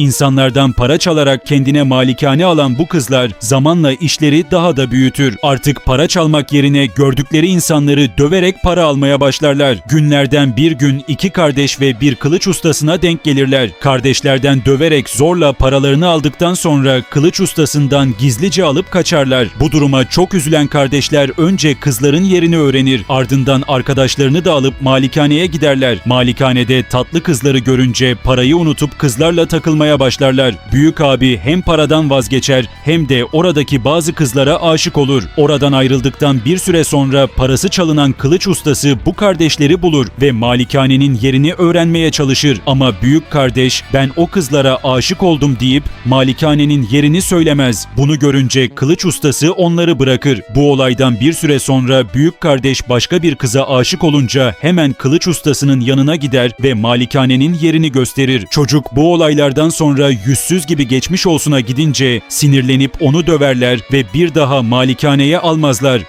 İnsanlardan para çalarak kendine malikane alan bu kızlar zamanla işleri daha da büyütür. Artık para çalmak yerine gördükleri insanları döverek para almaya başlarlar. Günlerden bir gün iki kardeş ve bir kılıç ustasına denk gelirler. Kardeşlerden döverek zorla paralarını aldıktan sonra kılıç ustasından gizlice alıp kaçarlar. Bu duruma çok üzülen kardeşler önce kızların yerini öğrenir. Ardından arkadaşlarını da alıp malikaneye giderler. Malikanede tatlı kızları görünce parayı unutup kızlarla takılmaya başlarlar. Büyük abi hem paradan vazgeçer hem de oradaki bazı kızlara aşık olur. Oradan ayrıldıktan bir süre sonra parası çalınan kılıç ustası bu kardeşleri bulur ve malikanenin yerini öğrenmeye çalışır. Ama büyük kardeş ben o kızlara aşık oldum deyip malikanenin yerini söylemez. Bunu görünce kılıç ustası onları bırakır. Bu olaydan bir süre sonra büyük kardeş başka bir kıza aşık olunca hemen kılıç ustasının yanına gider ve malikanenin yerini gösterir. Çocuk bu olaylardan sonra yüzsüz gibi geçmiş olsuna gidince sinirlenip onu döverler ve bir daha malikaneye almazlar.